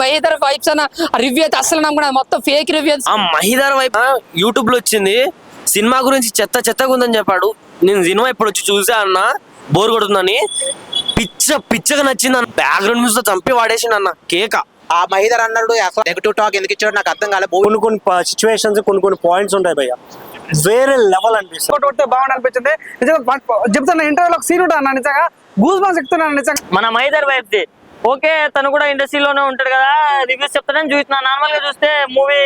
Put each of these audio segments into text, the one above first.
Mahidhar vibes అన్న review అయితే అసలు నమ్మకం మొత్తం ఫేక్ రివ్యూ ఆ మహిదార్ వైపు యూట్యూబ్లో వచ్చింది. సినిమా గురించి చెత్త చెత్తగా ఉందని చెప్పాడు. నేను సినిమా ఇప్పుడు వచ్చి చూసా అన్న బోర్ కొడుతుందని. పిచ్చ పిచ్చగా నచ్చింది అన్న. బ్యాక్గ్రౌండ్ మ్యూజిక్ చంపి వాడేసిండు అన్న. కేక. ఆ మహిదర్ అన్నాడు అసలు నెగిటివ్ టాక్ ఎందుకు ఇచ్చాడు? నాకు అర్థం కాలేదు కొన్ని కొన్ని సిచ్యువేషన్స్ కొన్ని కొన్ని పాయింట్స్ ఉంటాయి భయ్య. వేరే లెవెల్ అనిపిస్తుంది. కొడితే బాగుంది అనిపించింది. నిజంగా చెప్తున్నా ఇంటర్వ్యూలో ఒక సీన్ ఉంటాను నిజంగా. గూస్ బాన్స్ ఎక్కుతున్నాను నిజంగా. మన మైదర్ వైఫ్ ది. ఓకే తను కూడా ఇండస్ట్రీలోనే ఉంటాడు కదా. రివ్యూస్ చెప్తాడని చూస్తున్నా. నార్మల్గా చూస్తే మూవీ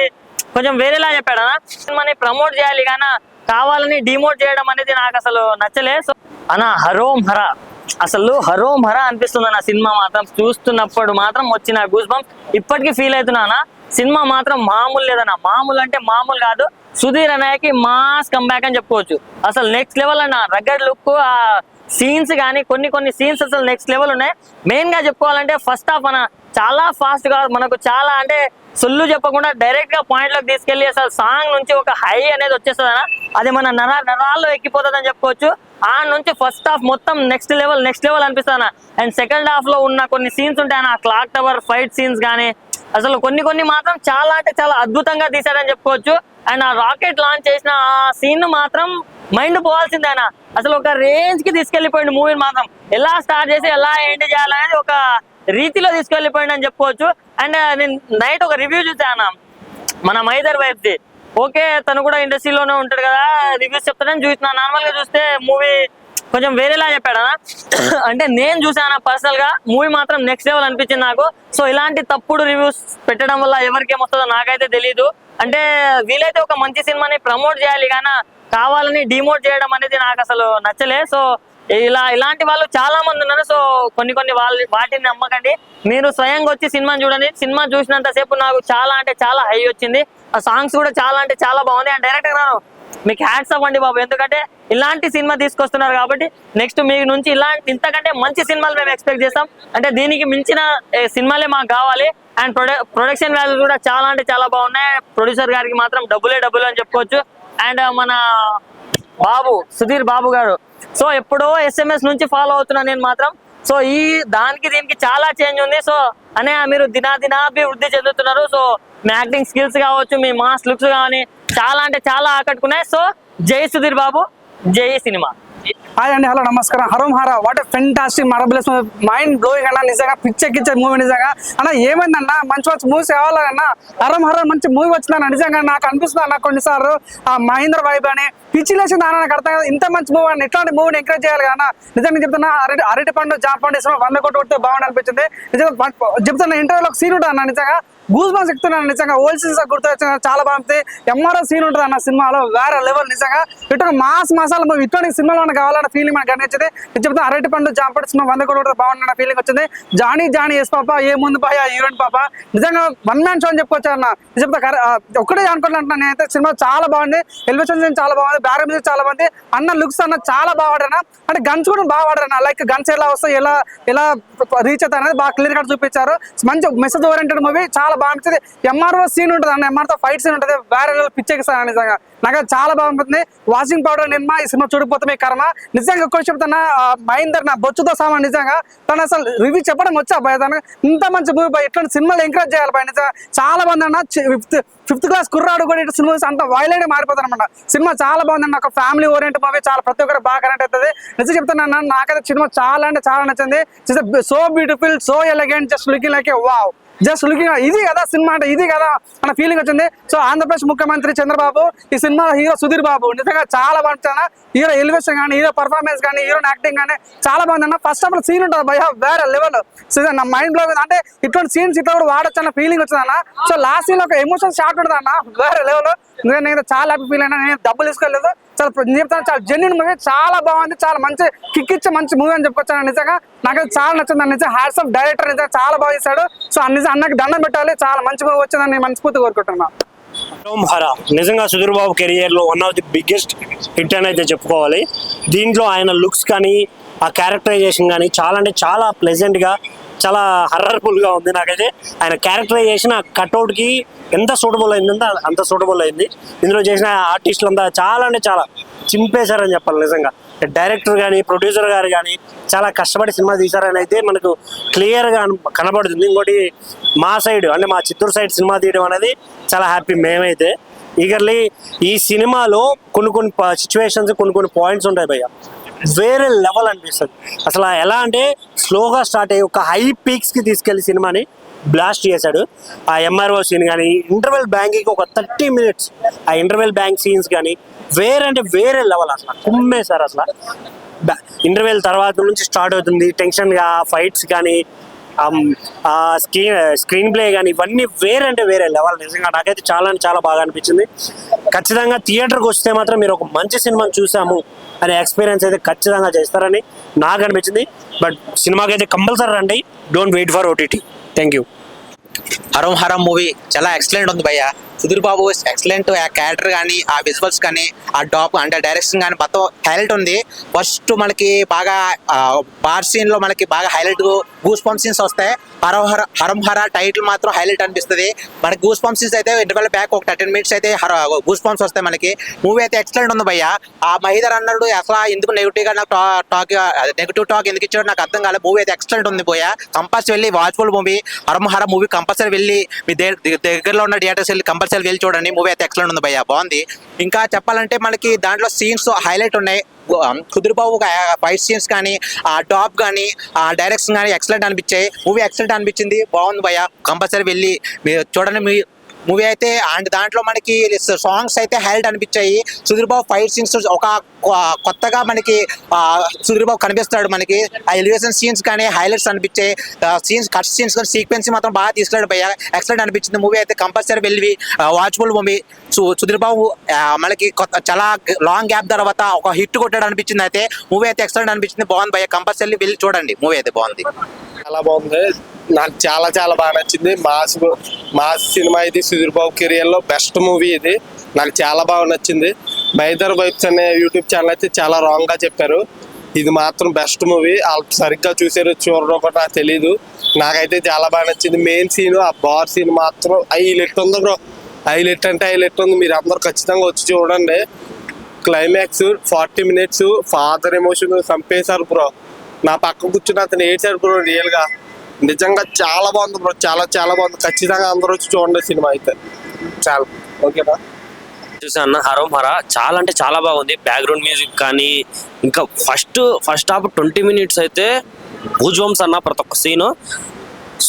కొంచెం వేరేలా చెప్పాడు సినిమాని ప్రమోట్ చేయాలి కానీ కావాలని డిమోట్ చేయడం అనేది నాకు అసలు నచ్చలే. సో అన్న హరోం హర అసలు హరోం హర అనిపిస్తుంది అన్న సినిమా మాత్రం. చూస్తున్నప్పుడు మాత్రం వచ్చిన గూస్ బంప్ ఇప్పటికీ ఫీల్ అవుతున్నానా సినిమా మాత్రం మామూలు లేదన్న. మామూలు అంటే మామూలు కాదు. సుధీర్ అన్నయ్యకి మాస్ కంబ్యాక్ అని చెప్పుకోవచ్చు. అసలు నెక్స్ట్ లెవెల్ అన్న. రగ్గడ్ లుక్ ఆ సీన్స్ కానీ కొన్ని కొన్ని సీన్స్ అసలు నెక్స్ట్ లెవెల్ ఉన్నాయి. మెయిన్గా చెప్పుకోవాలంటే ఫస్ట్ హాఫ్ మన చాలా ఫాస్ట్గా మనకు చాలా అంటే సొల్లు చెప్పకుండా డైరెక్ట్గా పాయింట్లోకి తీసుకెళ్ళి అసలు సాంగ్ నుంచి ఒక హై అనేది వచ్చేస్తుంది అది మన నర నరాల్లో ఎక్కిపోతుందని చెప్పుకోవచ్చు. ఆ నుంచి ఫస్ట్ హాఫ్ మొత్తం నెక్స్ట్ లెవెల్ నెక్స్ట్ లెవెల్ అనిపిస్తుంది అండ్ సెకండ్ హాఫ్లో ఉన్న కొన్ని సీన్స్ ఉంటాయన్న క్లాక్ టవర్ ఫైట్ సీన్స్ కానీ అసలు కొన్ని కొన్ని మాత్రం చాలా అంటే చాలా అద్భుతంగా తీశారని చెప్పుకోవచ్చు. అండ్ ఆ రాకెట్ లాంచ్ చేసిన ఆ సీన్ మాత్రం మైండ్ పోవాల్సిందే ఆయన అసలు ఒక రేంజ్కి తీసుకెళ్ళిపోయింది మూవీని మాత్రం. ఎలా స్టార్ట్ చేసి ఎలా ఎండ్ చేయాలనేది ఒక రీతిలో తీసుకెళ్ళిపోయింది అని చెప్పుకోవచ్చు. అండ్ uh, నేను నైట్ ఒక రివ్యూ చూసాను మన మైదర్ వైఫ్ ది ఓకే తను కూడా ఇండస్ట్రీలోనే ఉంటాడు కదా రివ్యూస్ చెప్తానని చూస్తున్నా నార్మల్గా చూస్తే మూవీ కొంచెం వేరేలా చెప్పాడు? అంటే నేను చూసాను పర్సనల్గా మూవీ మాత్రం నెక్స్ట్ లెవెల్ అనిపించింది నాకు. సో ఇలాంటి తప్పుడు రివ్యూస్ పెట్టడం వల్ల ఎవరికి ఏమొస్తుందో నాకైతే తెలియదు అంటే వీలైతే ఒక మంచి సినిమాని ప్రమోట్ చేయాలి కానీ కావాలని డిమోట్ చేయడం అనేది నాకు అసలు నచ్చలే. సో ఇలా ఇలాంటి వాళ్ళు చాలా మంది ఉన్నారు. సో కొన్ని కొన్ని వాళ్ళ వాటిని నమ్మకండి. మీరు స్వయంగా వచ్చి సినిమాని చూడండి. సినిమా చూసినంత సేపు నాకు చాలా అంటే చాలా హై వచ్చింది. ఆ సాంగ్స్ కూడా చాలా అంటే చాలా బాగుంది అండ్ డైరెక్ట్గా మీకు హ్యాట్స్ అవ్వండి బాబు. ఎందుకంటే ఇలాంటి సినిమా తీసుకొస్తున్నారు కాబట్టి నెక్స్ట్ మీ నుంచి ఇలాంటి ఇంతకంటే మంచి సినిమాలు మేము ఎక్స్పెక్ట్ చేస్తాం. అంటే దీనికి మించిన సినిమాలే మాకు కావాలి. అండ్ ప్రొడక్షన్ వాల్యూ కూడా చాలా అంటే చాలా బాగున్నాయి. ప్రొడ్యూసర్ గారికి మాత్రం డబ్బులే డబ్బులు అని చెప్పుకోవచ్చు. అండ్ మన బాబు సుధీర్ బాబు గారు. సో ఎప్పుడో ఎస్ఎంఎస్ నుంచి ఫాలో అవుతున్నా నేను మాత్రం. సో ఈ దానికి దీనికి చాలా చేంజ్ ఉంది. సో అనే మీరు దినాదినాభివృద్ధి చెందుతున్నారు. సో మీ యాక్టింగ్ స్కిల్స్ కావచ్చు మీ మాస్ లుక్స్ కానీ చాలా అంటే చాలా ఆకట్టుకున్నాయి. సో జై సుధీర్ బాబు జై సినిమా. హాయ్ అండి హలో నమస్కారం. Harom Hara. What fantastic marvellous mind blowing అన్న నిజంగా పిచ్చెక్కిచ్చే మూవీ నిజంగా. అన్న ఏమైందన్న? మంచి మంచి మూవీస్ కావాలన్న? హరం హర మంచి మూవీ వచ్చిందన్న? నిజంగా నాకు అనిపిస్తుంది అన్న కొన్నిసార్లు? ఆ మహేంద్ర వైబ్ అని. పిచ్చి లేచింది అన్న నాకు అర్థం కాదు ఇంత మంచి మూవీ అని ఇట్లాంటి మూవీని ఎంకరేజ్ చేయాలి కదా నిజంగా చెప్తున్నా అరటి అరటి పండు జామ పండు వంద కోట్లు కొడితే బాగుంది అనిపించింది. నిజంగా చెప్తున్నా ఇంటర్వ్యూలో ఒక సీన్ ఉంటుంది అన్న నిజంగా. గూస్ బాన్స్ ఎక్కుతున్నాను నిజంగా ఓల్డ్ సీన్స్ గుర్తు చాలా బాగుంది ఎంఆర్ఓ సీన్ ఉంటుంది అన్న సినిమాలో వేరే లెవెల్ నిజంగా. ఇటు మాస్ మసాలా మూవీ ఇటువంటి సినిమాలో మనకు కావాలన్న ఫీలింగ్ మనకు కనిపించింది నేను చెప్తాను అరటి పండు జాంపడి సినిమా వంద కూడా బాగుందన్న ఫీలింగ్ వచ్చింది. జానీ జానీ ఎస్ పాప ఏ ముందు పాయ హీరోయిన్ పాప. నిజంగా వన్ మ్యాన్ షో అని చెప్పుకోవచ్చు అన్న? నేను చెప్తా ఒక్కటే అనుకుంటున్నాను నేనైతే. సినిమా చాలా బాగుంది. ఎలివేషన్ చాలా బాగుంది. బ్యార మ్యూజిక్ చాలా బాగుంది. అన్న లుక్స్ అన్న చాలా బాగా అంటే గన్స్ కూడా బాగా వాడారన్న లైక్ గన్స్ ఎలా వస్తాయి ఎలా ఎలా రీచ్ అవుతాయి అనేది బాగా క్లియర్ కట్ చూపించారు. మంచి మెసేజ్ ఓరియంటెడ్ మూవీ చాలా బాగా అనిపిస్తుంది. ఎంఆర్ఓ సీన్ ఉంటుంది అన్న ఎంఆర్తో ఫైట్ సీన్ ఉంటుంది వేరే పిచ్చెక్కిస్తాను నిజంగా. నాకు చాలా బాగుంటుంది వాషింగ్ పౌడర్ నిన్న ఈ సినిమా చూడకపోతే మీ కర్మ. నిజంగా ఎక్కువ చెప్తున్నా మహేందర్ నా బొచ్చుతో సామాన్ నిజంగా. తను అసలు రివ్యూ చెప్పడం వచ్చా భయ తను. ఇంత మంచి మూవీ భయ ఇట్లాంటి సినిమాలు ఎంకరేజ్ చేయాలి భయ నిజంగా. చాలా మంది అన్న. ఫిఫ్త్ ఫిఫ్త్ క్లాస్ కుర్రాడు కూడా ఇటు సినిమా అంత వైలెంట్ మారిపోతాను అనమాట సినిమా చాలా బాగుంది ఒక ఫ్యామిలీ ఓరియంట్ మూవీ చాలా ప్రతి ఒక్కరు బాగా కనెక్ట్ అవుతుంది. నిజం చెప్తున్నా నాకైతే సినిమా చాలా అంటే చాలా నచ్చింది. So beautiful so elegant just looking like wow just looking ఇది కదా సినిమా అంటే ఇది కదా అన్న ఫీలింగ్ వచ్చింది. సో ఆంధ్రప్రదేశ్ ముఖ్యమంత్రి చంద్రబాబు ఈ సినిమా హీరో సుధీర్ బాబు. నిజంగా చాలా బాగుంటుంది హీరో ఎలివేషన్ కానీ హీరో పర్ఫార్మెన్స్ కానీ హీరో యాక్టింగ్ కానీ చాలా బాగుంది అన్న ఫస్ట్ ఆఫ్ ఆల్ సీన్ ఉంటుంది భయ వేరే లెవెల్ సో నా మైండ్ బ్లో అంటే ఇటువంటి సీన్స్ ఇట్లా కూడా వాడచ్చు అన్న ఫీలింగ్ వచ్చింది అన్న సో లాస్ట్ సీన్ ఒక ఎమోషన్ షాట్ ఉంటుంది అన్న వేరే లెవెల్ నేను చాలా హ్యాపీ ఫీల్ అయినా నేను డబ్బులు తీసుకోలేదు. చాలా నేను చెప్తాను చాలా జెన్యున్ మూవీ చాలా బాగుంది చాలా మంచి కిక్ ఇచ్చే మంచి మూవీ అని చెప్పుకొచ్చాను నిజంగా. నాకు చాలా నచ్చింది. అని నిజంగా హ్యాట్స్ ఆఫ్ డైరెక్టర్ నిజంగా చాలా బాగా చేశాడు. సో అన్ని అన్నకి దండం పెట్టాలి. చాలా మంచి మూవీ వచ్చిందని నేను మనస్ఫూర్తి కోరుకుంటున్నాను హరోం నిజంగా సుధీర్ బాబు కెరియర్లో one of the biggest hit అని అయితే చెప్పుకోవాలి. దీంట్లో ఆయన లుక్స్ కానీ ఆ క్యారెక్టరైజేషన్ కానీ చాలా అంటే చాలా ప్లెజెంట్గా చాలా హర్రర్ఫుల్గా ఉంది నాకైతే. ఆయన క్యారెక్టరైజేషన్ ఆ కట్అవుట్కి ఎంత సూటబుల్ అయిందంటే అంత సూటబుల్ అయింది. ఇందులో చేసిన ఆర్టిస్టులు అంతా చాలా అంటే చాలా చింపేశారని చెప్పాలి నిజంగా. డైరెక్టర్ కానీ ప్రొడ్యూసర్ గారు కానీ చాలా కష్టపడి సినిమా తీశారని అయితే మనకు క్లియర్గా కనబడుతుంది. ఇంకోటి మా సైడ్ అంటే మా చిత్తూరు సైడ్ సినిమా తీయడం అనేది చాలా హ్యాపీ మేమైతే. ఈగర్లీ ఈ సినిమాలో కొన్ని కొన్ని సిచ్యువేషన్స్ కొన్ని కొన్ని పాయింట్స్ ఉంటాయి భయ్య. వేరే లెవెల్ అనిపిస్తుంది. అసలు ఎలా అంటే స్లోగా స్టార్ట్ అయ్యి ఒక హై పీక్స్కి తీసుకెళ్ళి సినిమాని బ్లాస్ట్ చేశాడు. ఆ ఎంఆర్ఓ సీన్ కానీ ఇంటర్వెల్ బ్యాంకింగ్ ఒక థర్టీ మినిట్స్ ఆ ఇంటర్వెల్ బ్యాంక్ సీన్స్ కానీ వేరే అంటే వేరే లెవెల్ అసలు. కుమ్మేశారు అసలు. ఇంటర్వెల్ తర్వాత నుంచి స్టార్ట్ అవుతుంది. టెన్షన్గా ఫైట్స్ కానీ ఆ స్క్రీన్ స్క్రీన్ ప్లే కానీ ఇవన్నీ వేరే అంటే వేరే లెవెల్. నిజంగా నాకైతే చాలా అంటే చాలా బాగా అనిపించింది. ఖచ్చితంగా థియేటర్కి వస్తే మాత్రం మీరు ఒక మంచి సినిమాని చూసాము. అనే ఎక్స్పీరియన్స్ అయితే ఖచ్చితంగా చేస్తారని నాకు అనిపించింది. బట్ సినిమాకి అయితే కంపల్సరీ రండి. Don't wait for OTT thank you Harom Harom movie చాలా ఎక్సలెంట్ ఉంది భయ్య. సుధీర్ బాబు ఎక్సలెంట్ ఆ క్యారెక్టర్ కానీ ఆ విజువల్స్ కానీ ఆ డాప్ అంటే డైరెక్షన్ కానీ మొత్తం హైలైట్ ఉంది. ఫస్ట్ మనకి బాగా బార్ సీన్లో మనకి బాగా హైలైట్ గూస్ పంప్ సీన్స్ వస్తాయి. హరం హర హరం హర టైటిల్ మాత్రం హైలైట్ అనిపిస్తుంది. మనకి గూస్ పంప్ సీన్స్ అయితే ఇంటర్వెల్ బ్యాక్ ఒక థర్టీన్ మినిట్స్ అయితే గూస్ పంప్స్ వస్తాయి మనకి. మూవీ అయితే ఎక్సలెంట్ ఉంది భయ్య. ఆ మహిదర్ అన్నాడు అసలు ఎందుకు నెగిటివ్గా నాకు టాక్ నెగిటివ్ టాక్ ఎందుకు ఇచ్చాడు నాకు అర్థం కాలేదు మూవీ అయితే ఎక్సలెంట్ ఉంది భయ్య. కంపల్సరీ వెళ్ళి watch full movie Harom Hara movie compulsory compulsory వెళ్ళి మీ దగ్గర దగ్గరలో ఉన్న థియేటర్స్ వెళ్ళి కంపల్సరీ వెళ్ళి చూడండి. మూవీ అయితే ఎక్సలెంట్ ఉంది భయ్య. బాగుంది. ఇంకా చెప్పాలంటే మనకి దాంట్లో సీన్స్ హైలైట్ ఉన్నాయి. కుదిరిబాబు ఫైట్ సీన్స్ కానీ ఆ టాప్ కానీ ఆ డైరెక్షన్ కానీ ఎక్సలెంట్ అనిపించాయి. మూవీ ఎక్సలెంట్ అనిపించింది. బాగుంది భయ్య. కంపల్సరీ వెళ్ళి మీరు చూడండి మీ మూవీ అయితే అండ్ దాంట్లో మనకి సాంగ్స్ అయితే హైలైట్ అనిపించాయి. సుధీర్ బాబు ఫైట్ సీన్స్ ఒక కొత్తగా మనకి సూర్యబాబు కనిపిస్తున్నాడు కనిపిస్తాడు మనకి. ఆ ఎలివేషన్ సీన్స్ కానీ హైలైట్స్ అనిపించాయి సీన్స్ కట్ సీన్స్ కానీ సీక్వెన్స్ మాత్రం బాగా తీసుకున్నాడు భయ్య. ఎక్సలెంట్ అనిపించింది మూవీ అయితే. కంపల్సరీ వెళ్ళి వాచ్ఫుల్ మూవీ సుధీర్బాబు మనకి కొత్త చాలా లాంగ్ గ్యాప్ తర్వాత ఒక హిట్ కొట్టాడు అనిపించింది అయితే. మూవీ అయితే ఎక్సలెంట్ అనిపించింది. బాగుంది భయ్య. కంపల్సరీ వెళ్ళి చూడండి. మూవీ అయితే బాగుంది. చాలా బాగుంది. నాకు చాలా చాలా బాగా నచ్చింది. మాస్ మాస్ సినిమా ఇది సుధీర్ బాబు కెరియర్లో బెస్ట్ మూవీ ఇది. నాకు చాలా బాగా నచ్చింది. మైదర్ వైబ్స్ అనే యూట్యూబ్ ఛానల్ అయితే చాలా రాంగ్గా చెప్పారు. ఇది మాత్రం బెస్ట్ మూవీ వాళ్ళు సరిగ్గా చూసారు చూడడం కూడా నాకు తెలీదు. నాకైతే చాలా బాగా నచ్చింది. మెయిన్ సీన్ ఆ బార్ సీన్ మాత్రం హైలెట్ ఉంది బ్రో హైలెట్ అంటే హైలెట్ ఉంది. మీరు అందరూ ఖచ్చితంగా వచ్చి చూడండి. Climax forty minutes father emotion చంపేశారు బ్రో నా పక్క కూర్చుని అతను ఏడ్చారు బ్రో రియల్గా. నిజంగా చాలా బాగుంది బ్రో చాలా చాలా బాగుంది. ఖచ్చితంగా అందరూ వచ్చి చూడండి సినిమా అయితే. చాలా. ఓకేనా చూసా అన్న హరం హర. చాలా అంటే చాలా బాగుంది. బ్యాక్గ్రౌండ్ మ్యూజిక్ కానీ ఇంకా first first half twenty minutes అయితే భూజ్వంస్ అన్న ప్రతి ఒక్క సీను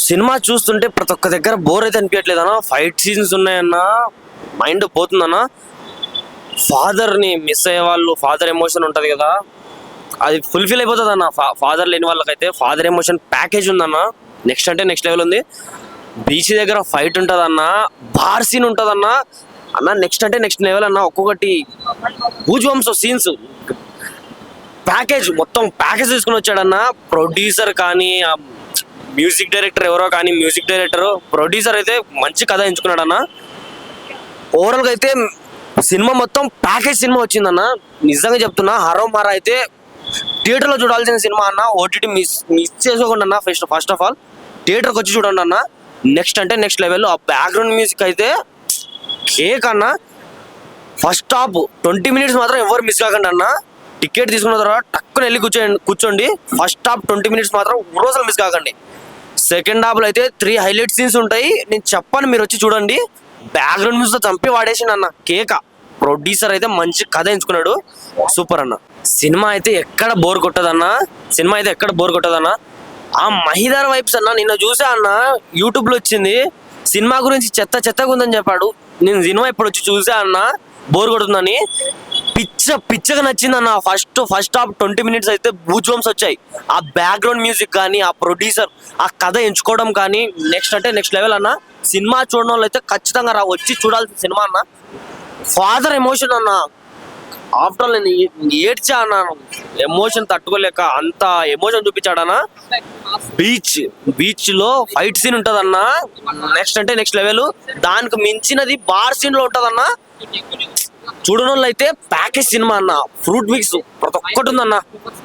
సినిమా చూస్తుంటే ప్రతి ఒక్క దగ్గర బోర్ అయితే అనిపించట్లేదు అన్న. ఫైట్ సీన్స్ ఉన్నాయన్న. మైండ్ పోతుందన్న ఫాదర్ని మిస్ అయ్యే వాళ్ళు ఫాదర్ ఎమోషన్ ఉంటుంది కదా. అది ఫుల్ఫిల్ అయిపోతుంది అన్న. ఫాదర్ లేని వాళ్ళకైతే ఫాదర్ ఎమోషన్ ప్యాకేజ్ ఉందన్న నెక్స్ట్ అంటే నెక్స్ట్ లెవెల్ ఉంది. బీచ్ దగ్గర ఫైట్ ఉంటుంది అన్న బార్ సీన్ ఉంటుంది అన్న నెక్స్ట్ అంటే నెక్స్ట్ లెవెల్ అన్న ఒక్కొక్కటి భూజ్వంశ సీన్స్ ప్యాకేజ్ మొత్తం ప్యాకేజ్ తీసుకుని వచ్చాడన్న ప్రొడ్యూసర్ కానీ మ్యూజిక్ డైరెక్టర్ ఎవరో కానీ మ్యూజిక్ డైరెక్టర్ ప్రొడ్యూసర్ అయితే మంచి కథ ఎంచుకున్నాడన్న. ఓవరాల్గా అయితే సినిమా మొత్తం ప్యాకేజ్ సినిమా వచ్చిందన్న. నిజంగా చెప్తున్నా హరో మారా అయితే థియేటర్లో చూడాల్సిన సినిమా అన్న. ఓటీటీ మిస్ మిస్ చేసుకోకుండా అన్న ఫస్ట్ ఫస్ట్ ఆఫ్ ఆల్ థియేటర్కి వచ్చి చూడండి అన్న నెక్స్ట్ అంటే నెక్స్ట్ లెవెల్ ఆ బ్యాక్గ్రౌండ్ మ్యూజిక్ అయితే కేక్ అన్న ఫస్ట్ హాఫ్ ట్వంటీ మినిట్స్ మాత్రం ఎవరు మిస్ కాకండి అన్న. టికెట్ తీసుకున్న తర్వాత టక్కున వెళ్ళి కూర్చోండి కూర్చోండి. ఫస్ట్ హాఫ్ ట్వంటీ మినిట్స్ మాత్రం రోజులు మిస్ కాకండి. సెకండ్ హాఫ్లో అయితే త్రీ హైలైట్ సీన్స్ ఉంటాయి. నేను చెప్పాను మీరు వచ్చి చూడండి. బ్యాక్గ్రౌండ్ మ్యూజిక్ చంపి వాడేసిండు అన్న. కేక. ప్రొడ్యూసర్ అయితే మంచి కథ ఎంచుకున్నాడు. సూపర్ అన్న. సినిమా అయితే ఎక్కడ బోర్ కొట్టదన్న సినిమా అయితే ఎక్కడ బోర్ కొట్టదన్న ఆ మహిదార్ వైబ్స్ అన్న నిన్న చూసా అన్న. యూట్యూబ్లో వచ్చింది. సినిమా గురించి చెత్త చెత్తగా ఉందని చెప్పాడు. నేను సినిమా ఇప్పుడు వచ్చి చూసా అన్న? బోర్ కొడుతుందని. పిచ్చ పిచ్చగా నచ్చింది అన్న first first half twenty minutes అయితే బూజ్వంస్ వచ్చాయి. ఆ బ్యాక్గ్రౌండ్ మ్యూజిక్ కానీ ఆ ప్రొడ్యూసర్ ఆ కథ ఎంచుకోవడం కానీ నెక్స్ట్ అంటే నెక్స్ట్ లెవెల్ అన్న. సినిమా చూడడం వాళ్ళు అయితే ఖచ్చితంగా రా వచ్చి చూడాల్సిన సినిమా అన్న. ఫాదర్ ఎమోషన్ అన్న. ఆఫ్టర్ నేను ఏడ్చా అన్నాను ఎమోషన్ తట్టుకోలేక అంత ఎమోషన్ చూపించాడన్న. బీచ్ బీచ్లో ఫైట్ సీన్ ఉంటదన్నా. నెక్స్ట్ అంటే నెక్స్ట్ లెవెల్. దానికి మించినది బార్ సీన్లో ఉంటదన్నా. చూడని అయితే ప్యాకేజ్ సినిమా అన్న. ఫ్రూట్ మిక్స్ ప్రతి ఒక్కటి ఉందన్న.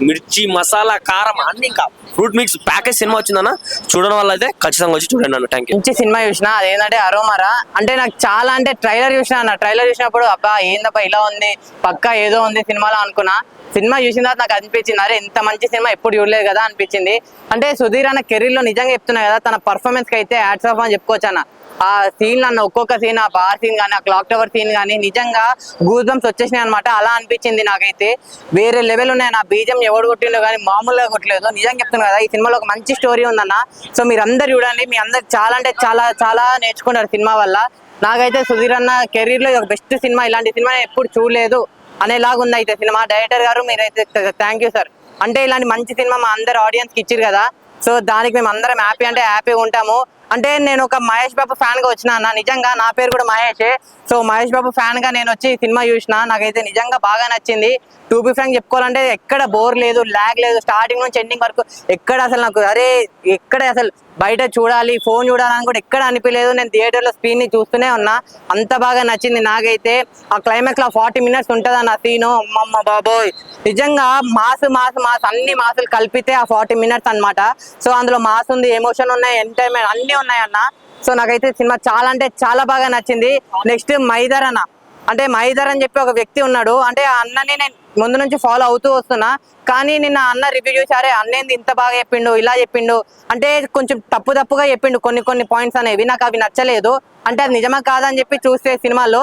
మిర్చి మసాలా కారం అన్ని ఇంకా ఫ్రూట్ మిక్స్ ప్యాకేజ్ సినిమా వచ్చిందన్న. చూడడం వల్ల అయితే ఖచ్చితంగా వచ్చి చూడండి అన్న. థ్యాంక్ యూ మంచి సినిమా చూసిన. అదేంటంటే అరోమారా. అంటే నాకు చాలా అంటే ట్రైలర్ చూసిన అన్న. ట్రైలర్ చూసినప్పుడు అబ్బా ఏందబ్బా ఇలా ఉంది పక్కా ఏదో ఉంది సినిమాలో అనుకున్నా. సినిమా చూసిన తర్వాత నాకు అనిపించింది అరే ఇంత మంచి సినిమా ఎప్పుడు చూడలేదు కదా అనిపించింది. అంటే సుధీర్ అన్న కెరీర్లో నిజంగా చెప్తున్నా కదా తన పర్ఫార్మెన్స్కి అయితే యాడ్స్ ఆఫ్ అని చెప్పుకోవచ్చు అన్న. ఆ సీన్ అన్న ఒక్కొక్క సీన్ ఆ బార్ సీన్ కానీ ఆ క్లాక్ టవర్ సీన్ కానీ నిజంగా గూజమ్స్ వచ్చేసినాయి అనమాట అలా అనిపించింది నాకైతే. వేరే లెవెల్ ఉన్నాయి. నా బీజం ఎవడు కొట్టిండో కానీ మామూలుగా కొట్టలేదు. నిజంగా చెప్తున్నా కదా ఈ సినిమాలో ఒక మంచి స్టోరీ ఉందన్న. సో మీరు అందరు చూడండి. మీ అందరు చాలా అంటే చాలా చాలా నేర్చుకున్నారు సినిమా వల్ల. నాకైతే సుధీర్ అన్న కెరీర్లో ఇది ఒక బెస్ట్ సినిమా. ఇలాంటి సినిమా ఎప్పుడు చూడలేదు అనేలాగా ఉంది అయితే సినిమా. డైరెక్టర్ గారు మీరైతే థ్యాంక్ యూ సార్ అంటే ఇలాంటి మంచి సినిమా మా అందరు ఆడియన్స్కి ఇచ్చారు కదా. సో దానికి మేము అందరం హ్యాపీ అంటే హ్యాపీగా ఉంటాము. అంటే నేను ఒక మహేష్ బాబు ఫ్యాన్గా వచ్చిన అన్న. నిజంగా నా పేరు కూడా మహేష్. సో మహేష్ బాబు ఫ్యాన్గా నేను వచ్చి సినిమా చూసిన నాకైతే నిజంగా బాగా నచ్చింది. టూ బి ఫ్రాంక్ చెప్పుకోవాలంటే ఎక్కడ బోర్ లేదు ల్యాగ్ లేదు స్టార్టింగ్ నుంచి ఎండింగ్ వరకు ఎక్కడ అసలు నాకు అరే ఎక్కడ అసలు బయట చూడాలి ఫోన్ చూడాలని కూడా ఎక్కడ అనిపించలేదు నేను థియేటర్లో స్క్రీన్ని చూస్తూనే ఉన్నా. అంత బాగా నచ్చింది నాకైతే. ఆ క్లైమాక్స్లో ఫార్టీ మినిట్స్ ఉంటుంది అన్న సీను అమ్మమ్మ బాబోయ్. నిజంగా మాస్ మాస్ మాస్ అన్ని మాసులు కలిపితే ఆ ఫార్టీ మినిట్స్ అన్నమాట. సో అందులో మాస్ ఉంది ఎమోషన్ ఉన్నాయి ఎంటర్టైన్మెంట్ అన్ని ఉన్నాయి అన్న. సో నాకైతే సినిమా చాలా అంటే చాలా బాగా నచ్చింది. నెక్స్ట్ మైదర్ అన్న. అంటే మైదర్ అని చెప్పి ఒక వ్యక్తి ఉన్నాడు. అంటే ఆ అన్నని నేను ముందు నుంచి ఫాలో అవుతూ వస్తున్నా. కానీ నిన్న అన్న రివ్యూ చూసారే అన్నేంది ఇంత బాగా చెప్పిండు ఇలా చెప్పిండు. అంటే కొంచెం తప్పు తప్పుగా చెప్పిండు కొన్ని కొన్ని పాయింట్స్ అనేవి నాకు అవి నచ్చలేదు. అంటే అది నిజమా కాదని చెప్పి చూస్తే సినిమాలో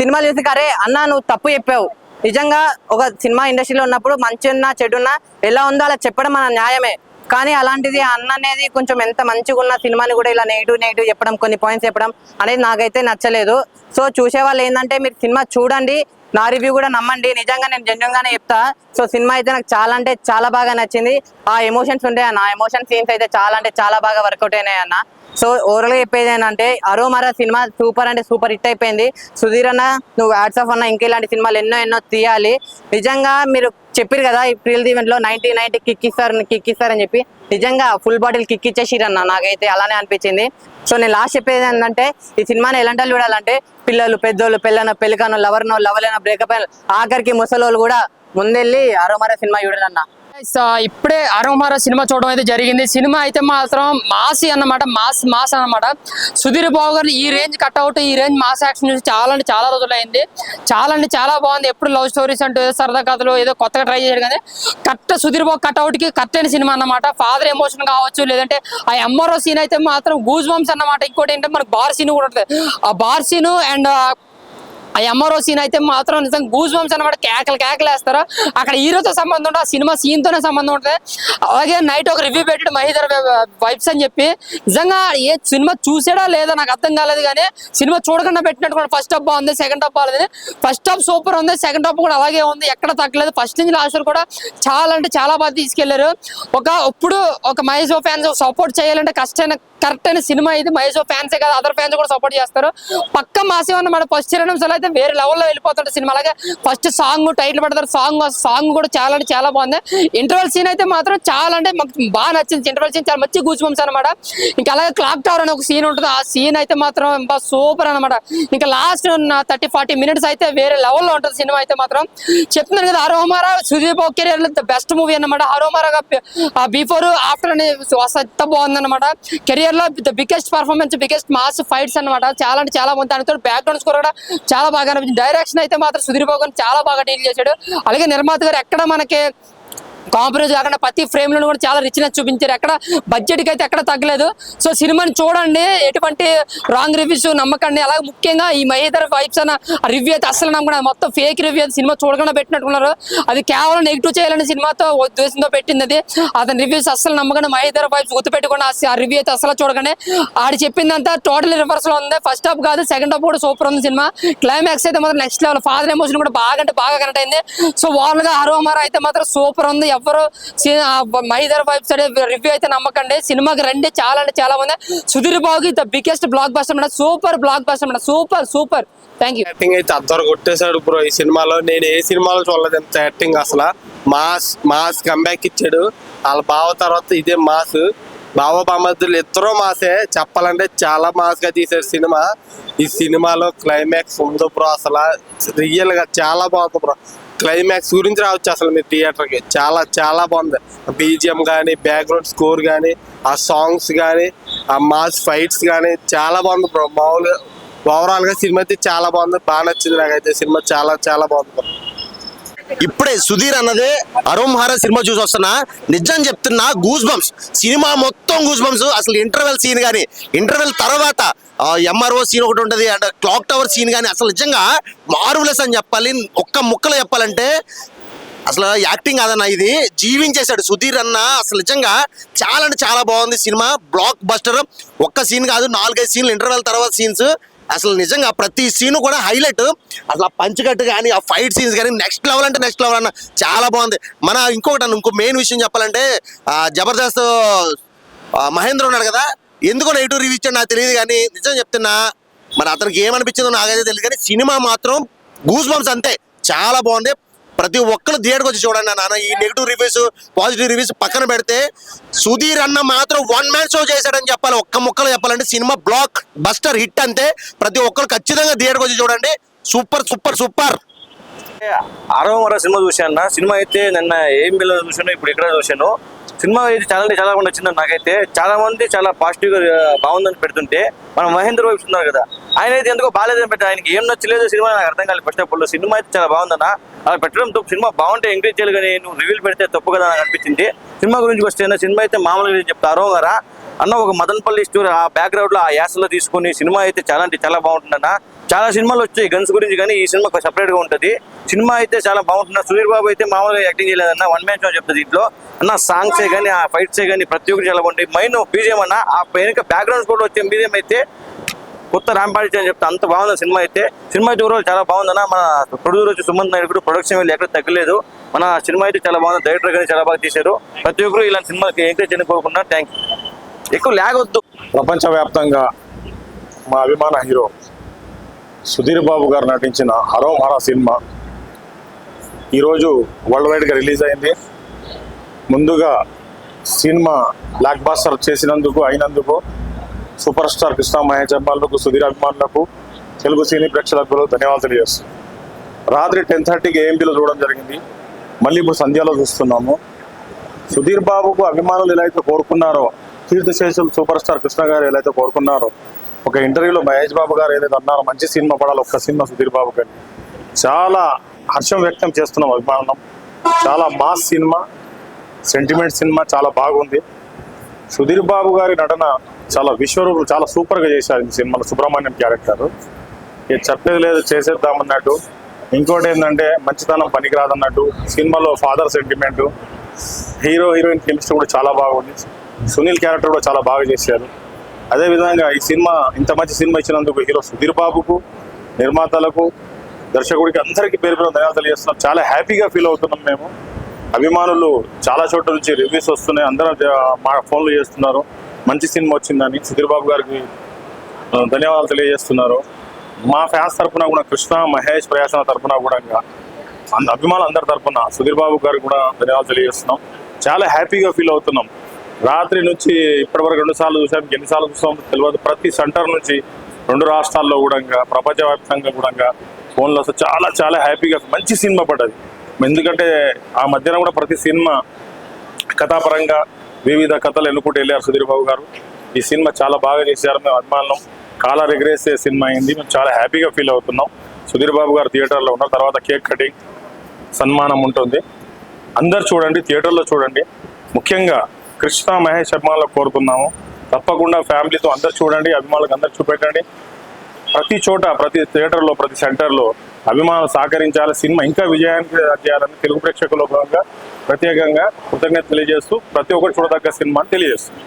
సినిమా చూసి అరే అన్న నువ్వు తప్పు చెప్పావు. నిజంగా ఒక సినిమా ఇండస్ట్రీలో ఉన్నప్పుడు మంచి ఉన్నా చెడున్నా ఎలా ఉందో అలా చెప్పడం మన న్యాయమే. కానీ అలాంటిది అన్న అనేది కొంచెం ఎంత మంచిగా ఉన్న సినిమాని కూడా ఇలా నెగిటివ్ నెగిటివ్ చెప్పడం కొన్ని పాయింట్స్ చెప్పడం అనేది నాకైతే నచ్చలేదు. సో చూసే వాళ్ళు ఏంటంటే మీరు సినిమా చూడండి నా రివ్యూ కూడా నమ్మండి. నిజంగా నేను జెన్యున్ గానే చెప్తా. సో సినిమా అయితే నాకు చాలా అంటే చాలా బాగా నచ్చింది. ఆ ఎమోషన్స్ ఉంటాయి అన్న. ఆ ఎమోషన్ సీన్స్ అయితే చాలా అంటే చాలా బాగా వర్కౌట్ అయినాయి అన్న. సో ఓవరాల్గా చెప్పేది ఏంటంటే అరోమరా సినిమా సూపర్ అంటే సూపర్ హిట్ అయిపోయింది. సుధీర్ అన్న నువ్వు వాట్సాప్ అన్న ఇంకా ఇలాంటి సినిమాలు ఎన్నో ఎన్నో తీయాలి. నిజంగా మీరు చెప్పారు కదా ఈ ప్రిల్ ఈవెంట్లో నైన్టీ నైన్టీ కిక్ ఇస్తారు కిక్ ఇస్తారని చెప్పి. నిజంగా ఫుల్ బాటిల్ కిక్ ఇచ్చేసిరన్న నాకైతే అలానే అనిపించింది. సో నేను లాస్ట్ చెప్పేది ఏంటంటే ఈ సినిమాని ఎలాంటి వాళ్ళు చూడాలంటే పిల్లలు పెద్దోళ్ళు పెళ్ళన పెళ్ళికాను లవర్నో లవలేనో బ్రేకప్ అయిన ఆఖరికి ముసలోళ్ళు కూడా ముందెళ్ళి అరోమరా సినిమా చూడాలన్నా. ఇప్పుడే అరోమారా సినిమా చూడడం అయితే జరిగింది. సినిమా అయితే మాత్రం మాసి అన్నమాట మాస్ మాస్ అన్నమాట. సుధీర్ బాబు గారు ఈ రేంజ్ కట్అవుట్ ఈ రేంజ్ మాస్ యాక్షన్ చూసి చాలా అంటే చాలా రోజులు అయింది చాలా అంటే చాలా బాగుంది. ఎప్పుడు లవ్ స్టోరీస్ అంటూ ఏదో సరదా కథలు ఏదో కొత్తగా ట్రై చేయడం కానీ కరెక్ట్ సుధీర్ బాబు కట్అవుట్కి కరెక్ట్ అయిన సినిమా అన్నమాట. ఫాదర్ ఎమోషన్ కావచ్చు లేదంటే ఆ ఎంఆర్ఓ సీన్ అయితే మాత్రం గూజ్ బంప్స్ అన్నమాట. ఇంకోటి ఏంటంటే మనకు బార్ సీన్ కూడా ఉంటుంది. ఆ బార్ సీన్ అండ్ ఆ ఎంఆర్ఓ సీన్ అయితే మాత్రం నిజంగా గూజ్ బంప్స్ అనమాట కేకలు కేకలు వేస్తారు? అక్కడ హీరోతో సంబంధం ఉంటుంది ఆ సినిమా సీన్ తోనే సంబంధం ఉంటుంది? అలాగే నైట్ ఒక రివ్యూ పెట్టాడు మహేందర్ వైబ్స్ అని చెప్పి. నిజంగా ఏ సినిమా చూసాడా లేదా నాకు అర్థం కాలేదు కానీ సినిమా చూడకుండా పెట్టినట్టు కూడా ఫస్ట్ హాఫ్ బాగుంది సెకండ్ హాఫ్ బాగాలేదు ఫస్ట్ హాఫ్ సూపర్ ఉంది సెకండ్ హాఫ్ కూడా అలాగే ఉంది ఎక్కడ తగ్గలేదు. ఫస్ట్ నుంచి లాస్ట్ కూడా చాలా అంటే చాలా బాగా తీసుకెళ్ళారు. ఒక ఇప్పుడు ఒక మహేష్ ఫ్యాన్స్ సపోర్ట్ చేయాలంటే కష్టమైన కరెక్ట్ అయిన సినిమా ఇది. మహేష్ ఫ్యాన్సే కాదు అదర్ ఫ్యాన్స్ కూడా సపోర్ట్ చేస్తారు. పక్క మాసం మన ఫస్ట్ ఇరవై అయితే వేరే లెవెల్లో వెళ్ళిపోతుంటారు సినిమా. అలాగే ఫస్ట్ సాంగ్ టైటిల్ పెడతారు. సాంగ్ సాంగ్ కూడా చాలా అంటే చాలా బాగుంది. ఇంటర్వెల్ సీన్ అయితే మాత్రం చాలా అంటే మాకు బాగా నచ్చింది. ఇంటర్వెల్ సీన్ చాలా మంచి గూజ్ అనమాట ఇంకా అలాగే క్లాక్ టవర్ అనే ఒక సీన్ ఉంటుంది. ఆ సీన్ అయితే మాత్రం సూపర్ అనమాట ఇంకా లాస్ట్ థర్టీ ఫార్టీ మినిట్స్ అయితే వేరే లెవెల్లో ఉంటుంది సినిమా అయితే మాత్రం. చెప్తున్నాను కదా అరోమారా Sudeep career the best movie అన్నమాట. అరోమారా బిఫోర్ ఆఫ్టర్ అని ఎంత బాగుంది అనమాట కెరియర్లో the biggest performance biggest mass fights అన్నమాట. చాలా అంటే చాలా మంది దానితో బ్యాక్గ్రౌండ్ స్కోర్ కూడా చాలా బాగా అనిపించింది డైరెక్షన్ అయితే మాత్రం సుధీర్ బాబు చాలా బాగా డీల్ చేశాడు. అలాగే నిర్మాత గారు ఎక్కడ మనకి కాంప్రమైజ్ కాకుండా ప్రతి ఫ్రేమ్లో కూడా చాలా రిచ్నెస్ చూపించారు. ఎక్కడ బడ్జెట్కి అయితే ఎక్కడ తగ్గలేదు. సో సినిమాని చూడండి. ఎటువంటి రాంగ్ రివ్యూస్ నమ్మకండి. అలాగే ముఖ్యంగా ఈ మహేదర్ వైబ్స్ అన్న రివ్యూ అయితే అసలు నమ్మకం మొత్తం ఫేక్ రివ్యూ సినిమా చూడకుండా పెట్టినట్టున్నారు. అది కేవలం నెగిటివ్ చేయాలని సినిమాతో ఉద్దేశంతో పెట్టింది అది అతని రివ్యూస్ అసలు నమ్మకండి. మహేదర్ వైబ్స్ గుర్తుపెట్టుకుండా. ఆ రివ్యూ అయితే అసలు చూడకండి. ఆడు చెప్పిందంతా టోటల్ రివర్స్లో ఉంది. ఫస్ట్ హాఫ్ కాదు సెకండ్ హాఫ్ కూడా సూపర్ ఉంది సినిమా. క్లైమాక్స్ అయితే మాత్రం నెక్స్ట్ లెవెల్ ఫాదర్ ఎమోషన్ కూడా బాగా అంటే బాగా కనెక్ట్ అయింది. సో ఓవరాల్గా అయితే మాత్రం సూపర్ ఉంది. ఎవరు మహిదర్ సైడ్ రివ్యూ అయితే నమ్మకండి. సినిమాకి రండి. చాలా అంటే చాలా మంది. సుధీర్ బాబుకి the biggest blockbuster madam. Super blockbuster madam. Super super. Thank you acting అయితే అద్దరు కొట్టేశాడు బ్రో ఈ సినిమాలో నేను ఏ సినిమాలో చూడలేదు ఎంత యాక్టింగ్ అసలు. మాస్ మాస్ కంబ్యాక్ ఇచ్చాడు. వాళ్ళ బావ తర్వాత ఇదే మాస్. బావ బామద్దులు ఇద్దరూ మాసే. చెప్పాలంటే చాలా మాస్గా తీశారు సినిమా. ఈ సినిమాలో క్లైమాక్స్ ఉంది బ్రో అసలు. రియల్గా చాలా బాగుంది బ్రో క్లైమాక్స్ గురించి రావచ్చు అసలు మీరు థియేటర్కి చాలా చాలా బాగుంది. బీజిఎం కానీ బ్యాక్గ్రౌండ్ స్కోర్ కానీ ఆ సాంగ్స్ కానీ ఆ మాస్ ఫైట్స్ కానీ చాలా బాగుంది బ్రో మామూలుగా ఓవరాల్గా సినిమా అయితే చాలా బాగుంది. బాగా నచ్చింది నాకైతే. సినిమా చాలా చాలా బాగుంది బ్రో ఇప్పుడే సుధీర్ అన్నదే అరోంహార సినిమా చూసి వస్తున్నా. నిజం చెప్తున్నా గూస్ బంప్స్ సినిమా మొత్తం గూస్ బంప్స్ అసలు ఇంటర్వెల్ సీన్ కానీ ఇంటర్వెల్ తర్వాత ఎంఆర్ఓ సీన్ ఒకటి ఉంటుంది అండ్ క్లాక్ టవర్ సీన్ కానీ అసలు నిజంగా మార్వలెస్ అని చెప్పాలి ఒక్క ముక్కలో చెప్పాలంటే. అసలు యాక్టింగ్ కాదన్న ఇది జీవించేశాడు సుధీర్ అన్న. అసలు నిజంగా చాలా అంటే చాలా బాగుంది సినిమా. బ్లాక్ బస్టర్ ఒక్క సీన్ కాదు నాలుగైదు సీన్లు ఇంటర్వెల్ తర్వాత సీన్స్ అసలు నిజంగా ప్రతి సీన్ కూడా హైలైట్. అసలు ఆ పంచకట్టు కానీ ఆ ఫైట్ సీన్స్ కానీ నెక్స్ట్ లెవెల్ అంటే నెక్స్ట్ లెవెల్ అన్న చాలా బాగుంది. మన ఇంకొకటి అన్న ఇంకో మెయిన్ విషయం చెప్పాలంటే జబర్దస్త్ మహేంద్ర ఉన్నాడు కదా ఎందుకు నెగిటివ్ రివ్యూ ఇచ్చాడు నాకు తెలియదు కానీ నిజం చెప్తున్నా మరి అతనికి ఏమనిపించిందో నాకైతే తెలియదు కానీ సినిమా మాత్రం గూస్ బంప్స్ అంతే. చాలా బాగుంది. ప్రతి ఒక్కరు థియేటర్కి వచ్చి చూడండి నాన్న ఈ నెగిటివ్ రివ్యూస్ పాజిటివ్ రివ్యూస్ పక్కన పెడితే సుధీర్ అన్న మాత్రం వన్ మ్యాన్ షో చేశాడని చెప్పాలి. ఒక్క ముక్కలు చెప్పాలంటే సినిమా బ్లాక్ బస్టర్ హిట్ అంతే. ప్రతి ఒక్కరు ఖచ్చితంగా థియేటర్కి వచ్చి చూడండి. Super super super. ఆరవ మరో సినిమా చూశాను సినిమా అయితే నిన్న ఏం బిల్లు చూశాను ఇప్పుడు ఇక్కడ చూశాను. సినిమా అయితే చాలా అంటే చాలా బాగా నచ్చింది నాకైతే. చాలా మంది చాలా పాజిటివ్గా బాగుందని పెడుతుంటే మన మహేంద్ర వైపు ఉన్నారు కదా. ఆయన అయితే ఎందుకో బాగాలేదని పెట్టారు ఆయనకి ఏం నచ్చలేదు సినిమా నాకు అర్థం కాలేదు. ఫస్ట్ ఆఫ్ ఆల్ సినిమా అయితే చాలా బాగుందన్న. అలా పెట్టడంతో సినిమా బాగుంటే ఎంకరేజ్ చేయాలి కానీ నువ్వు రివ్యూలు పెడితే తప్పు కదా అని అనిపించింది. సినిమా గురించి వస్తే సినిమా అయితే మామూలుగా చెప్తారు కదా అన్న ఒక మదనపల్లి స్టోరీ ఆ బ్యాక్గ్రౌండ్లో ఆ యాసలో తీసుకొని సినిమా అయితే చాలా అంటే చాలా బాగుంటుందన్న చాలా సినిమాలు వచ్చాయి గన్స్ గురించి కానీ ఈ సినిమా సపరేట్గా ఉంటుంది. సినిమా అయితే చాలా బాగుంటుంది సుధీర్ బాబు అయితే మామూలుగా యాక్టింగ్ చేయలేదన్న వన్ మ్యాన్ షో చెప్తుంది దీంట్లో. అన్న సాంగ్సే కానీ ఆ ఫైట్స్ కానీ ప్రతి ఒక్కటి చాలా బాగుంటాయి. మైన్ బీజియం అన్న ఆ పైన బ్యాక్గ్రౌండ్స్ కూడా వచ్చే బీజియం అయితే కొత్త ర్యాంపాడి అని చెప్తే అంత బాగుంది సినిమా అయితే. సినిమా అయితే చాలా బాగుందన్న. మన ప్రొడ్యూసర్ వచ్చి సుమంత్ నాయుడు కూడా ప్రొడక్షన్ వెళ్ళి ఎక్కడ తగ్గలేదు. మన సినిమా అయితే చాలా బాగుంది. డైరెక్టర్ కానీ చాలా బాగా తీశారు. ప్రతి ఒక్కరు ఇలాంటి సినిమాకి ఎంకరేజ్ చేయని థ్యాంక్ ఎక్కువ ల్యాగ్ వద్దు. ప్రపంచవ్యాప్తంగా మా అభిమాన హీరో సుధీర్ బాబు గారు నటించిన హరో మహారా సినిమా ఈరోజు వరల్డ్ వైడ్గా రిలీజ్ అయింది. ముందుగా సినిమా బ్లాక్ బాస్టర్ చేసినందుకు అయినందుకు సూపర్ స్టార్ కృష్ణ మహేష్ అభిమానులకు సుధీర్ అభిమానులకు తెలుగు సినీ ప్రేక్షకులకు ధన్యవాదాలు తెలియజేస్తాను రాత్రి టెన్ థర్టీకి ఏఎంపీలో చూడడం జరిగింది. మళ్ళీ ఇప్పుడు సంధ్యలో చూస్తున్నాము. సుధీర్ బాబుకు అభిమానులు ఎలా అయితే కోరుకున్నారో కీర్తిశేషులు సూపర్ స్టార్ కృష్ణ గారు ఎలా అయితే కోరుకున్నారో ఒక ఇంటర్వ్యూలో మహేష్ బాబు గారు ఏదైతే అన్నారో మంచి సినిమా పడాలి ఒక్క సినిమా సుధీర్ బాబు గారి చాలా హర్షం వ్యక్తం చేస్తున్నాం అభిమానం చాలా మాస్ సినిమా సెంటిమెంట్ సినిమా చాలా బాగుంది. సుధీర్ బాబు గారి నటన చాలా విశ్వరూపులు చాలా సూపర్గా చేశారు ఈ సినిమాలో సుబ్రహ్మణ్యం క్యారెక్టర్. ఇక చెప్పేది లేదు చేసేద్దామన్నట్టు. ఇంకోటి ఏంటంటే మంచితనం పనికిరాదన్నట్టు సినిమాలో father sentiment hero heroine chemistry కూడా చాలా బాగుంది. సునీల్ క్యారెక్టర్ కూడా చాలా బాగా చేశారు. అదేవిధంగా ఈ సినిమా ఇంత మంచి సినిమా ఇచ్చినందుకు హీరో సుధీర్ బాబుకు నిర్మాతలకు దర్శకుడికి అందరికీ పేరు పేరు ధన్యవాదాలు చేస్తున్నాం. చాలా హ్యాపీగా ఫీల్ అవుతున్నాం మేము. అభిమానులు చాలా చోట్ల నుంచి రివ్యూస్ వస్తున్నాయి. అందరూ మా ఫోన్లు చేస్తున్నారు. మంచి సినిమా వచ్చిందని సుధీర్ బాబు గారికి ధన్యవాదాలు తెలియజేస్తున్నారు. మా ఫ్యాన్స్ తరఫున కూడా కృష్ణ మహేష్ ప్రయాసన తరఫున కూడా అంద అభిమానులు అందరి తరపున సుధీర్ బాబు గారికి కూడా ధన్యవాదాలు తెలియజేస్తున్నాం. చాలా హ్యాపీగా ఫీల్ అవుతున్నాం. రాత్రి నుంచి ఇప్పటివరకు రెండు సార్లు చూసాం ఎన్నిసార్లు చూసాం తెలియదు ప్రతి సెంటర్ నుంచి రెండు రాష్ట్రాల్లో కూడా ప్రపంచవ్యాప్తంగా కూడా ఫోన్లో వస్తే చాలా చాలా హ్యాపీగా మంచి సినిమా పడ్డది. ఎందుకంటే ఆ మధ్యన కూడా ప్రతి సినిమా కథాపరంగా వివిధ కథలు ఎన్నుకుంటూ వెళ్ళారు సుధీర్ బాబు గారు. ఈ సినిమా చాలా బాగా చేశారు. మేము అభిమానులం. కాలా రెగ్రేసే సినిమా అయింది. మేము చాలా హ్యాపీగా ఫీల్ అవుతున్నాం. సుధీర్ బాబు గారు థియేటర్లో ఉన్నారు. తర్వాత కేక్ కటింగ్ సన్మానం ఉంటుంది. అందరు చూడండి థియేటర్లో చూడండి. ముఖ్యంగా కృష్ణ మహేష్ అభిమానులకు కోరుతున్నాము. తప్పకుండా ఫ్యామిలీతో అందరు చూడండి అభిమానులకు అందరు చూపెట్టండి. ప్రతి చోట ప్రతి థియేటర్లో ప్రతి సెంటర్లో అభిమానులు సహకరించాలి. సినిమా ఇంకా విజయానికి చేయాలని తెలుగు ప్రేక్షకుల భాగంగా ప్రత్యేకంగా కృతజ్ఞత తెలియజేస్తూ ప్రతి ఒక్కరు చూడదగ్గ సినిమా తెలియజేస్తుంది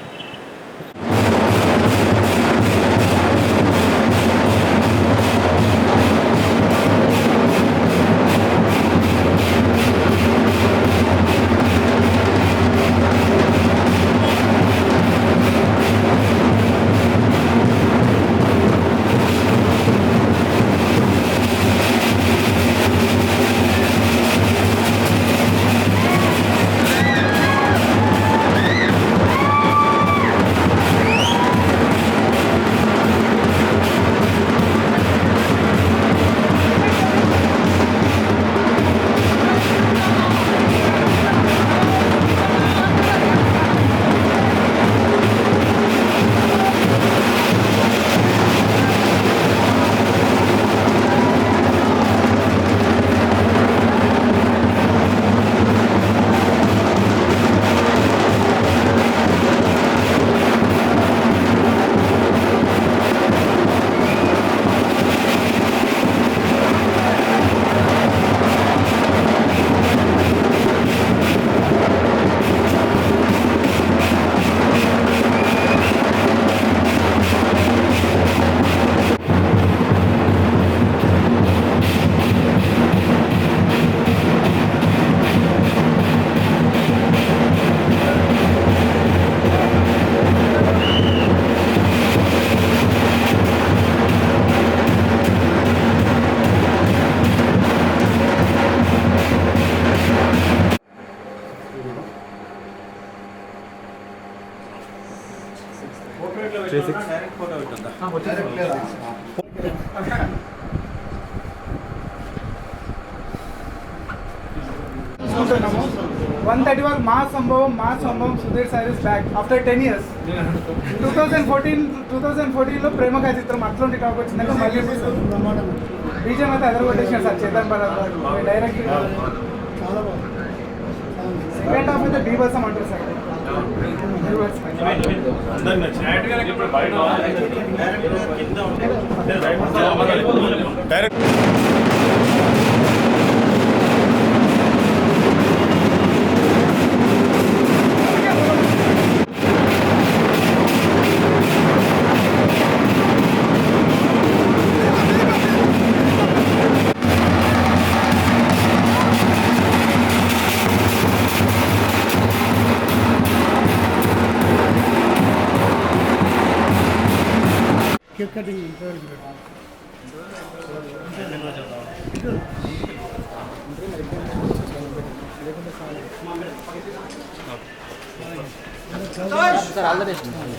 చూస్తున్నాము. వన్ థర్టీ వరకు మా సంభవం మా సంభవం Sudheer sir is back after ten years two thousand fourteen two thousand ఫోర్టీన్లో ప్రేమగా చిత్రం అట్లాంటి టాప్ వచ్చిందంటే మళ్ళీ బీజం అయితే అదరగొట్టేసారు sir Chetan Bharat direct second half అయితే బీభత్సం అంటారు సార్. డైరెక్ట్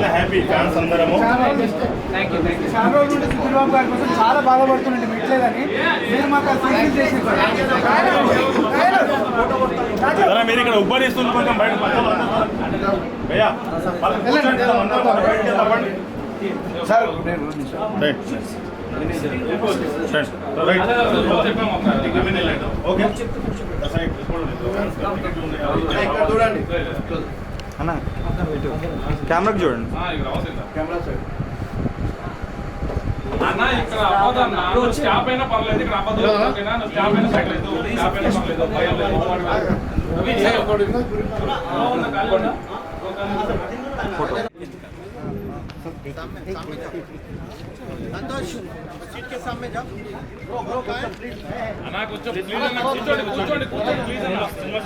చాలా హ్యాపీ ఫ్యాన్స్ అందరము. చాలా రోజుల నుండి సుధీర్బాబు గారి కోసం చాలా బాధపడుతుండే మీరు మాకు సీరియల్ చేసి సరే మీరు ఇక్కడ ఉబ్బరిస్తుంది కొంచెం బయట. ఓకే. సైడ్. అన్న కెమెరాకి చూడండి. అన్న ఇక్కడ అవ్వదన్న నువ్వు స్టాప్ అయినా పర్లేదు ఇక్కడ అవ్వదు ఓకేనా నువ్వు స్టాప్ అయినా పర్లేదు స్టాప్ అయినా పర్లేదు భయం లేదు రవి, అలా ఉందా? ఖాళీ ఉందా? అన్న కొంచెం ప్లీజ్ అన్న కూర్చోండి కూర్చోండి కూర్చోండి ప్లీజ్ అన్న. సినిమా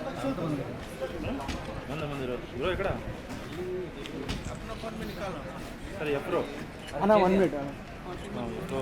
స్టార్ట్ అవుతుంది ఇక్కడ సరే ఎప్పుడు అన్న వన్ మినిట్ तो